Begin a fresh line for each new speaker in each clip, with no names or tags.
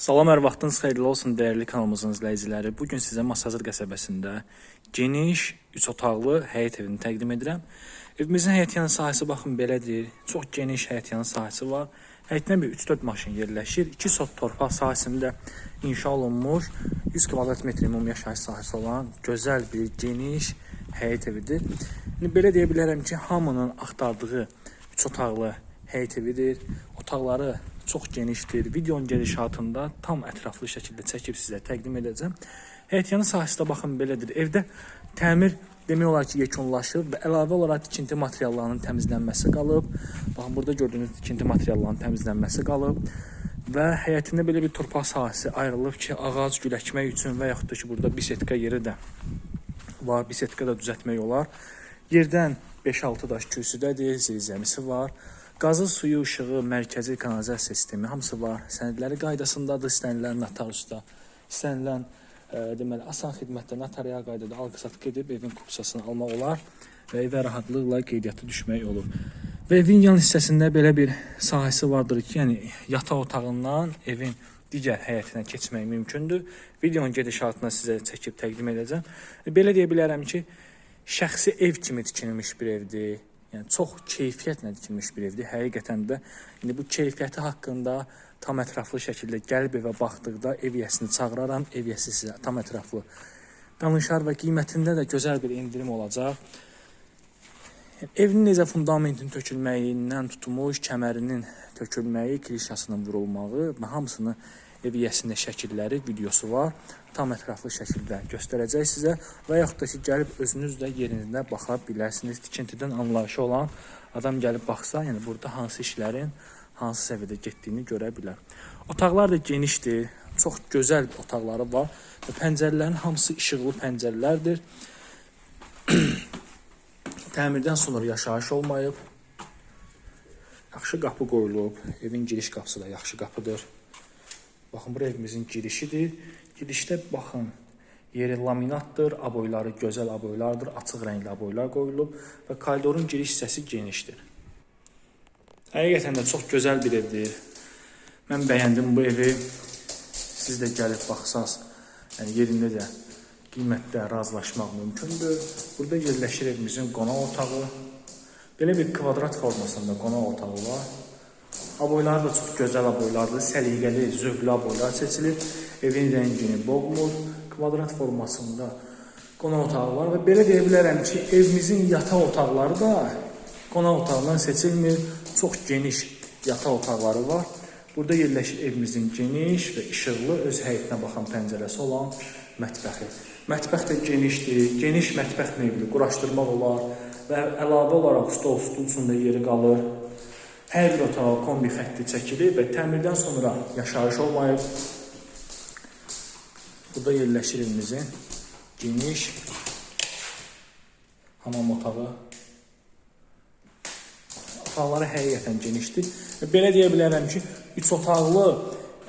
Salam, hər vaxtınız xeyirli olsun dəyərli kanalımızın izləyiciləri. Bu gün sizə Masazır qəsəbəsində geniş 3 otaqlı həyət evini təqdim edirəm. Evimizin həyətyanı sahəsi baxın belədir. Çox geniş həyətyanı sahəsi var. Həyətinə bir 3-4 maşın yerləşir. 2 sot torpaq sahəsində inşa olunmuş 100 kvadrat metr ümumi yaşayış sahəsi olan gözəl bir geniş həyət evidir. İndi belə deyə bilərəm ki, hamının axtardığı 3 otaqlı həyət evidir. Otaqları çox genişdir. Videonun gedişatında tam ətraflı şəkildə çəkib sizə təqdim edəcəm. Həyətyanı sahəsində baxın belədir. Evdə təmir demək olar ki, yekunlaşıb və əlavə olaraq tikinti materiallarının təmizlənməsi qalıb. Baxın burada gördüyünüz tikinti materiallarının təmizlənməsi qalıb və həyətində belə bir torpaq sahəsi ayrılıb ki, ağac güləkmək üçün və yaxud ki, burada bisetka yeri də var. Bisetka da düzəltmək olar. Yerdən 5-6 daş kürsüdədir, zirzəmisi var. Qazı suyu, işığı, mərkəzi kanalizasiya sistemi hamısı var. Sənədləri qaydasındadır. İstənilən notariusda, istənilən e, deməli asan xidmətdə notarial qaydada alqı-satqı edib evin kupsasını almaq olar və evə rahatlıqla qeydiyyatı düşmək olur. Və evin yan hissəsində belə bir sahəsi vardır ki, yəni yataq otağından evin digər həyətinə keçmək mümkündür. Videonun gedişatını sizə çəkib təqdim edəcəm. Belə deyə bilərəm ki, şəxsi ev kimi tikilmiş bir evdir. Yəni çox keyfiyyətlə tikilmiş bir evdir. Həqiqətən də indi bu keyfiyyəti haqqında tam ətraflı şəkildə gəlib evə baxdıqda ev yəsini çağıraram. Ev yəsi sizə tam ətraflı danışar və qiymətində də gözəl bir endirim olacaq. Evin necə fundamentin tökülməyindən tutmuş, kəmərinin tökülməyi, klişasının vurulmağı və hamısını ev yəsində şəkilləri, videosu var. Tam ətraflı şəkildə göstərəcək sizə və yaxud da ki, gəlib özünüz də yerinizdə baxa bilərsiniz. Tikintidən anlayışı olan adam gəlib baxsa, yəni burada hansı işlərin hansı səviyyədə getdiyini görə bilər. Otaqlar da genişdir, çox gözəl otaqları var və pəncərələrin hamısı işıqlı pəncərələrdir. Təmirdən sonra yaşayış olmayıb. Yaxşı qapı qoyulub. Evin giriş qapısı da yaxşı qapıdır. Baxın, bura evimizin girişidir. Girişdə baxın, yeri laminatdır, aboyları gözəl aboylardır, açıq rəngli aboylar qoyulub və koridorun giriş hissəsi genişdir. Həqiqətən də çox gözəl bir evdir. Mən bəyəndim bu evi. Siz də gəlib baxsaz, yəni yerində də qiymətdə razılaşmaq mümkündür. Burada yerləşir evimizin qonaq otağı. Belə bir kvadrat formasında qonaq otağı var. Aboylar da çox gözəl aboylardır. Səliqəli, zövqlü aboylar seçilib. Evin rəngini boğmur. Kvadrat formasında qonaq otağı var və belə deyə bilərəm ki, evimizin yataq otaqları da qonaq otağından seçilmir. Çox geniş yataq otaqları var. Burada yerləşir evimizin geniş və işıqlı öz həyətinə baxan pəncərəsi olan mətbəxi. Mətbəx də genişdir. Geniş mətbəx mebeli quraşdırmaq olar və əlavə olaraq stol, stul üçün də yeri qalır. Hər bir otağa kombi xətti çəkilib və təmirdən sonra yaşayış olmayıb. Burada yerləşir evimizin geniş hamam otağı. Otaqları həqiqətən genişdir. Belə deyə bilərəm ki, 3 otaqlı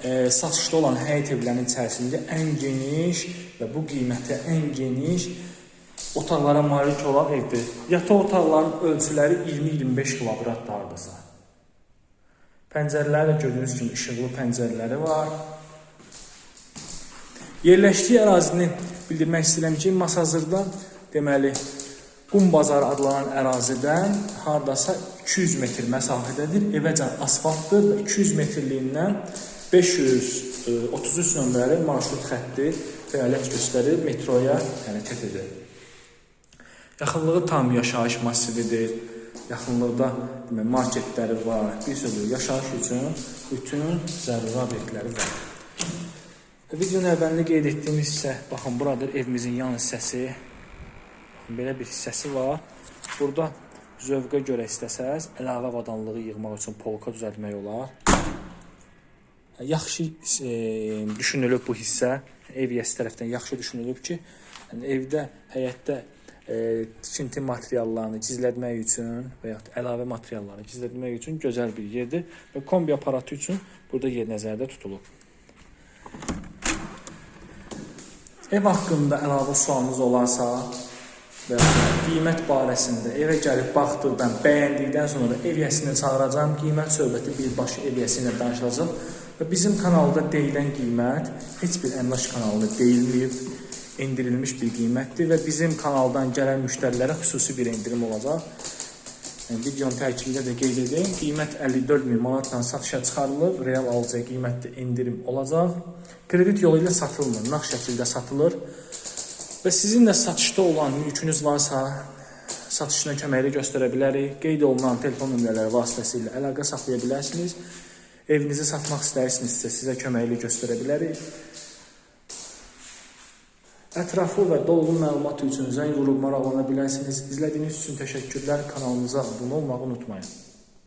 e, satışda olan həyət evlərinin içərisində ən geniş və bu qiymətə ən geniş otaqlara malik olan evdir. Yataq otaqlarının ölçüləri 20-25 kvadrat hardasa. Pəncərələri də gördüyünüz kimi işıqlı pəncərələri var. Yerləşdiyi ərazini bildirmək istəyirəm ki, Masazırda deməli Qum bazarı adlanan ərazidən hardasa 200 metr məsafədədir. Evəcən asfaltdır və 200 metrliyindən 533 nömrəli marşrut xətti fəaliyyət göstərir, metroya hərəkət edir. Yaxınlığı tam yaşayış massividir. Yaxınlıqda demək, marketləri var. Bir sözü yaşayış üçün bütün zəruri obyektləri var. Videonun əvvəlində qeyd etdiyimiz hissə, baxın buradır evimizin yan hissəsi. Baxın belə bir hissəsi var. Burada zövqə görə istəsəz əlavə avadanlığı yığmaq üçün polka düzəltmək olar. Yaxşı e, düşünülüb bu hissə. Ev yəsi tərəfdən yaxşı düşünülüb ki, yəni evdə, həyətdə tikinti materiallarını gizlətmək üçün və yaxud əlavə materialları gizlətmək üçün gözəl bir yerdir və kombi aparatı üçün burada yer nəzərdə tutulub. Ev haqqında əlavə sualınız olarsa və qiymət barəsində evə gəlib baxdıqdan, bəyəndikdən sonra ev yəsini çağıracağam. Qiymət söhbəti birbaşa ev yəsi ilə danışılacaq bizim kanalda deyilən qiymət heç bir əmlak kanalında deyilməyib, endirilmiş bir qiymətdir və bizim kanaldan gələn müştərilərə xüsusi bir endirim olacaq. Yəni, videonun tərkibində də qeyd edeyim, qiymət 54 min manatdan satışa çıxarılıb, real alıcıya qiymətdə endirim olacaq. Kredit yolu ilə satılmır, nağd şəkildə satılır. Və sizin də satışda olan mülkünüz varsa, satışına köməkli göstərə bilərik. Qeyd olunan telefon nömrələri vasitəsilə əlaqə saxlaya bilərsiniz. Evinizi satmaq istəyirsinizsə sizə köməkli göstərə bilərik. Ətraflı və dolğun məlumat üçün zəng vurub maraqlana bilərsiniz. İzlədiyiniz üçün təşəkkürlər. Kanalımıza abunə olmağı unutmayın.